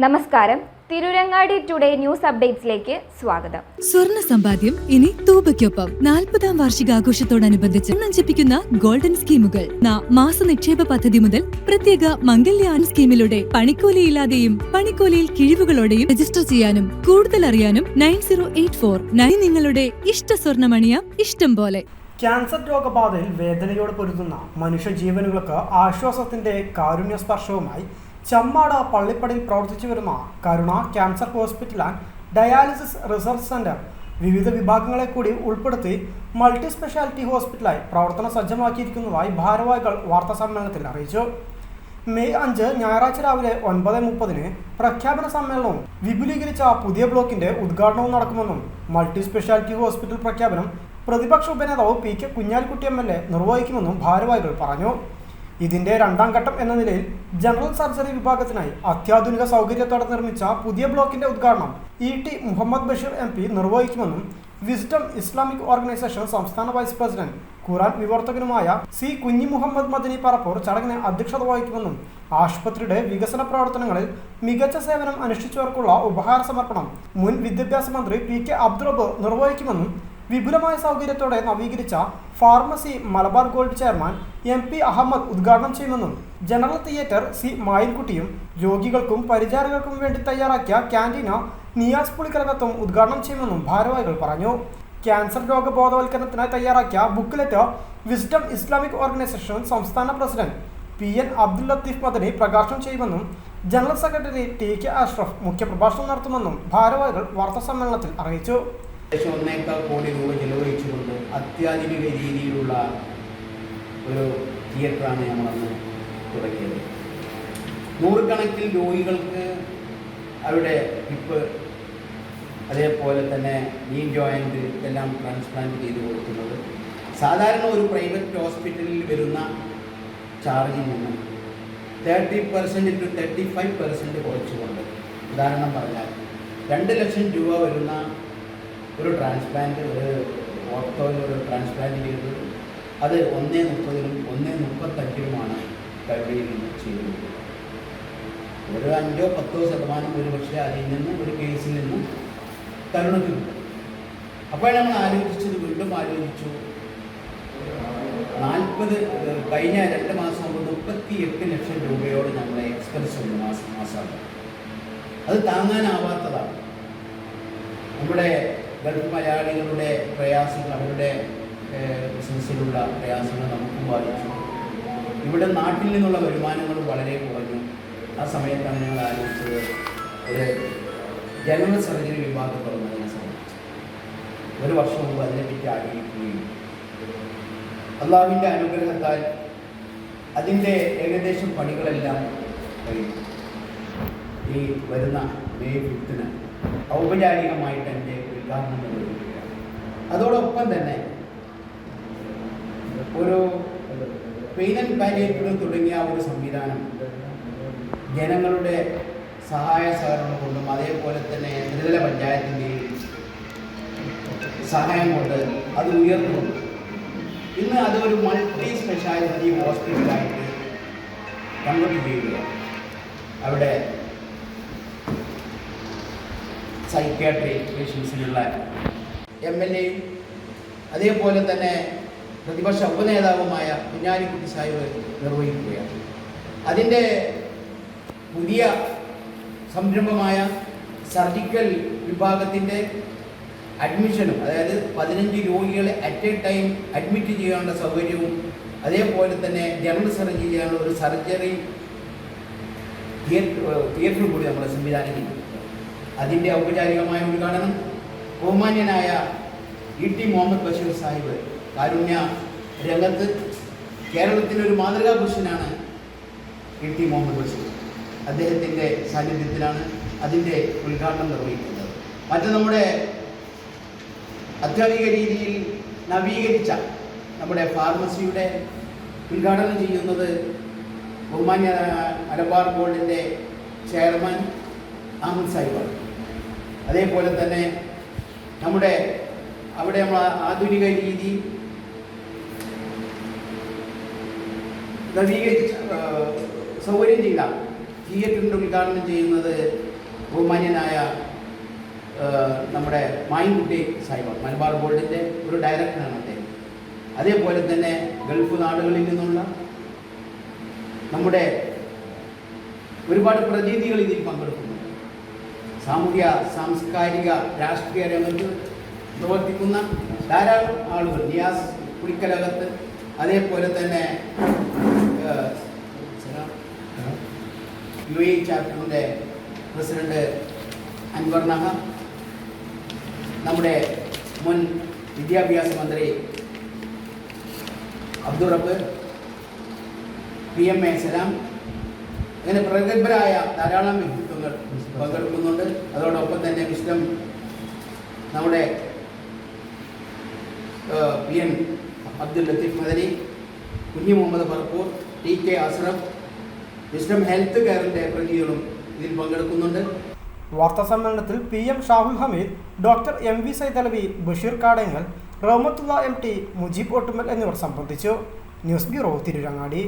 നമസ്കാരം. Tirurangadi today news അപ്ഡേറ്റ്സിലേക്ക് സ്വാഗതം. സ്വർണ സമ്പാദ്യം ഇനി തൂബയ്ക്കൊപ്പം. നാൽപ്പതാം വാർഷികാഘോഷത്തോടനുബന്ധിച്ച് നഞ്ചിപ്പിക്കുന്ന ഗോൾഡൻ സ്കീമുകൾ. ന- മാസ നിക്ഷേപ പദ്ധതി മുതൽ പ്രത്യേക മംഗല്യാൻ സ്കീമിലൂടെ പണിക്കൂലിയില്ലാതെയും പണിക്കൂലിയിൽ കിഴിവുകളോടെയും രജിസ്റ്റർ ചെയ്യാനും കൂടുതൽ അറിയാനും nine zero eight four nine നിങ്ങളുടെ ഇഷ്ട സ്വർണമണിയ ഇഷ്ടം പോലെ. ക്യാൻസർ രോഗബാധയിൽ വേദനയോട് പൊരുതുന്ന മനുഷ്യജീവനുകൾക്ക് ആശ്വാസത്തിന്റെ കാരുണ്യ സ്പർശവുമായി ചമ്മാട് പള്ളിപ്പടിയിൽ പ്രവർത്തിച്ചു വരുന്ന Karuna cancer hospital and dialysis research centre വിവിധ വിഭാഗങ്ങളെ കൂടി ഉൾപ്പെടുത്തി മൾട്ടി സ്പെഷ്യാലിറ്റി ഹോസ്പിറ്റലായി പ്രവർത്തന സജ്ജമാക്കിയിരിക്കുന്നതായി ഭാരവാഹികൾ വാർത്താ സമ്മേളനത്തിൽ അറിയിച്ചു. മെയ് അഞ്ച് ഞായറാഴ്ച രാവിലെ ഒൻപത് മുപ്പതിന് പ്രഖ്യാപന സമ്മേളനവും വിപുലീകരിച്ച പുതിയ ബ്ലോക്കിന്റെ ഉദ്ഘാടനവും നടക്കുമെന്നും മൾട്ടി സ്പെഷ്യാലിറ്റി ഹോസ്പിറ്റൽ പ്രഖ്യാപനം പ്രതിപക്ഷ ഉപനേതാവ് P K Kunhalikutty M L A നിർവഹിക്കുമെന്നും ഭാരവാഹികൾ പറഞ്ഞു. ഇതിന്റെ രണ്ടാം ഘട്ടം എന്ന നിലയിൽ ജനറൽ സർജറി വിഭാഗത്തിനായി അത്യാധുനിക സൗകര്യത്തോടെ നിർമ്മിച്ച പുതിയ ബ്ലോക്കിന്റെ ഉദ്ഘാടനം E T Muhammad Basheer M P നിർവഹിക്കുമെന്നും wisdom Islamic organisation സംസ്ഥാന വൈസ് പ്രസിഡന്റ് ഖുറാൻ വിവർത്തകനുമായ സി കുഞ്ഞി മുഹമ്മദ് മദനി പറപ്പൂർ ചടങ്ങിന് അധ്യക്ഷത വഹിക്കുമെന്നും ആശുപത്രിയുടെ വികസന പ്രവർത്തനങ്ങളിൽ മികച്ച സേവനം അനുഷ്ഠിച്ചവർക്കുള്ള ഉപഹാര സമർപ്പണം മുൻ വിദ്യാഭ്യാസ മന്ത്രി പി കെ അബ്ദുറബ് നിർവഹിക്കുമെന്നും വിപുലമായ സൗകര്യത്തോടെ നവീകരിച്ച pharmacy Malabar gold chairman M P Ahammed ഉദ്ഘാടനം ചെയ്യുമെന്നും ജനറൽ തിയേറ്റർ സി മായിൻകുട്ടിയും രോഗികൾക്കും പരിചാരകർക്കും വേണ്ടി തയ്യാറാക്കിയ ക്യാന്റീന നിയാസ് പുളിക്കലകത്തും ഉദ്ഘാടനം ചെയ്യുമെന്നും ഭാരവാഹികൾ പറഞ്ഞു. ക്യാൻസർ രോഗ ബോധവൽക്കരണത്തിനായി തയ്യാറാക്കിയ ബുക്ക്ലെറ്റ് വിസ്ഡം ഇസ്ലാമിക് ഓർഗനൈസേഷൻ സംസ്ഥാന president P N Abdul Latheef Madani പ്രകാശനം ചെയ്യുമെന്നും general secretary T K Ashraf മുഖ്യപ്രഭാഷണം നടത്തുമെന്നും ഭാരവാഹികൾ വാർത്താ സമ്മേളനത്തിൽ അറിയിച്ചു. ഏകദേശം ഒന്നേക്കാൾ കോടി രൂപ ചെലവഴിച്ചുകൊണ്ട് അത്യാധുനിക രീതിയിലുള്ള ഒരു തിയേറ്ററാണ് നമ്മളന്ന് തുടങ്ങിയത്. നൂറുകണക്കിന് രോഗികൾക്ക് അവിടെ ഹിപ്പ് അതേപോലെ തന്നെ നീ ജോയിന്റ് എല്ലാം ട്രാൻസ്പ്ലാന്റ് ചെയ്ത് കൊടുക്കുന്നത്. സാധാരണ ഒരു പ്രൈവറ്റ് ഹോസ്പിറ്റലിൽ വരുന്ന ചാർജിൽ നിന്ന് thirty percent to thirty five percent കുറച്ചുകൊണ്ട്. ഉദാഹരണം പറഞ്ഞാൽ രണ്ട് ലക്ഷം രൂപ വരുന്ന ഒരു ട്രാൻസ്പ്ലാന്റ് ഒരു ഓർത്തോയിൽ ഒരു ട്രാൻസ്പ്ലാന്റ് ചെയ്തത്. അത് ഒന്നേ മുപ്പതിലും ഒന്നേ മുപ്പത്തഞ്ചിലുമാണ് കരുവയിൽ നിന്ന് ചെയ്തത്. ഒരു അഞ്ചോ പത്തോ ശതമാനം ഒരു പക്ഷേ അതിൽ നിന്ന് ഒരു കേസിൽ നിന്നും അപ്പോഴാണ് അപ്പോൾ നമ്മൾ ആലോചിച്ചത് വീണ്ടും ആലോചിച്ചു. നാൽപ്പത് കഴിഞ്ഞ രണ്ട് മാസം കൊണ്ട് മുപ്പത്തി എട്ട് ലക്ഷം രൂപയോട് നമ്മളെ എക്സ്പെൻസ് ഉണ്ട് മാസം മാസം അത് താങ്ങാനാവാത്തതാണ്. നമ്മുടെ ഗൾഫ് മലയാളികളുടെ പ്രയാസങ്ങൾ അവരുടെ ബിസിനസ്സിലുള്ള പ്രയാസങ്ങൾ നമുക്കും ബാധിച്ചു. ഇവിടെ നാട്ടിൽ നിന്നുള്ള വരുമാനങ്ങൾ വളരെ കുറഞ്ഞു. ആ സമയത്താണ് ഞങ്ങൾ ആലോചിച്ചത് ഒരു ജനറൽ സർജറി വിഭാഗം തുടങ്ങുന്നതിനെ സംബന്ധിച്ച്. ഒരു വർഷം മുമ്പ് അതിനെപ്പറ്റി ആഗ്രഹിക്കുകയും അള്ളാഹുവിന്റെ അനുഗ്രഹത്താൽ അതിന്റെ ഏകദേശം പണികളെല്ലാം കഴിഞ്ഞു. ഈ വരുന്ന മെയ് ഫിഫ്തിന് ഔപചാരികമായിട്ട് എന്റെ അതോടൊപ്പം തന്നെ ഒരു പെയിൻ ആൻഡ് പാലിയേറ്റീവ് തുടങ്ങിയ ഒരു സംവിധാനം ജനങ്ങളുടെ സഹായ സഹകരണം കൊണ്ടും അതേപോലെ തന്നെ ത്രിതല പഞ്ചായത്തിന്റെയും സഹായം കൊണ്ട് അത് ഉയർന്നു ഇന്ന് അതൊരു മൾട്ടി സ്പെഷ്യാലിറ്റി ഹോസ്പിറ്റലായിട്ട് കൺവേർട്ട് ചെയ്യുക അവിടെ സൈക്യാട്രി പേഷ്യൻസിനുള്ള എം എൽ എയും അതേപോലെ തന്നെ പ്രതിപക്ഷ ഉപനേതാവുമായ കുഞ്ഞാലിക്കുട്ടി സാഹിബ് നിർവഹിക്കുകയാണ്. അതിന്റെ പുതിയ സംരംഭമായ സർജിക്കൽ വിഭാഗത്തിന്റെ അഡ്മിഷനും അതായത് പതിനഞ്ച് രോഗികളെ അറ്റ് എ ടൈം അഡ്മിറ്റ് ചെയ്യാനുള്ള സൗകര്യവും അതേപോലെ തന്നെ ജനറൽ സർജറി ചെയ്യാനുള്ള ഒരു സർജറി തിയേറ്റർ തിയേറ്ററും കൂടി നമ്മൾ സംവിധാനം ചെയ്തു അതിന്റെ ഔപചാരികമായ ഉദ്ഘാടനം ബഹുമാന്യനായ ഇ ടി മുഹമ്മദ് ബഷീർ സാഹിബ് കാരുണ്യ രംഗത്ത് ഒരു മാതൃകാ പുരുഷനാണ് ഇ ടി മുഹമ്മദ് ബഷീർ. അദ്ദേഹത്തിന്റെ സാന്നിധ്യത്തിലാണ് അതിന്റെ ഉദ്ഘാടനം നിർവഹിക്കുന്നത്. മറ്റ് നമ്മുടെ അത്യാധുനിക രീതിയിൽ നവീകരിച്ച നമ്മുടെ ഫാർമസിയുടെ ഉദ്ഘാടനം ചെയ്യുന്നത് ബഹുമാന്യ മലബാർ ബോർഡിന്റെ ചെയർമാൻ അഹമ്മദ് സാഹിബാണ്. അതേപോലെ തന്നെ നമ്മുടെ അവിടെ നമ്മൾ ആധുനിക രീതി നവീകരിച്ച സൗകര്യം ചെയ്ത തിയേറ്ററിന്റെ ഉദ്ഘാടനം ചെയ്യുന്നത് ബഹുമാന്യനായ നമ്മുടെ മായിൻകുട്ടി സാഹിബ് മലബാർ ബോർഡിന്റെ ഒരു ഡയറക്ടറാണ് അദ്ദേഹം. അതേപോലെ തന്നെ ഗൾഫ് നാടുകളിൽ നിന്നുള്ള നമ്മുടെ ഒരുപാട് പ്രതിനിധികൾ ഇതിൽ പങ്കെടുക്കുന്നുണ്ട് സാമൂഹ്യ സാംസ്കാരിക രാഷ്ട്രീയ രംഗത്ത് പ്രവർത്തിക്കുന്ന ധാരാളം ആളുകൾ നിയാസ് കുടിക്കലകത്ത് അതേപോലെ തന്നെ യു എ ചാപ്റ്ററിന്റെ പ്രസിഡന്റ് അൻവർ നഹ നമ്മുടെ മുൻ വിദ്യാഭ്യാസ മന്ത്രി Abdurab P M A Salam അങ്ങനെ പ്രഗത്ഭരായ ധാരാളം പങ്കെടുക്കുന്നുണ്ട്. അതോടൊപ്പം തന്നെ വിശുദ്ധം നമ്മുടെ P N Abdul Latheef Madani Kunhi Muhammad Barppur T K Asraf wisdom health കെയറിന്റെ പ്രതിനിധികളും ഇതിൽ പങ്കെടുക്കുന്നുണ്ട്. വാർത്താ സമ്മേളനത്തിൽ P M Shahul Hameed doctor M V Saithalavi Basheer Kadangal Rahmathulla M T Mujeeb Ottumal എന്നിവർ സംബന്ധിച്ചു. News bureau Tirurangadi.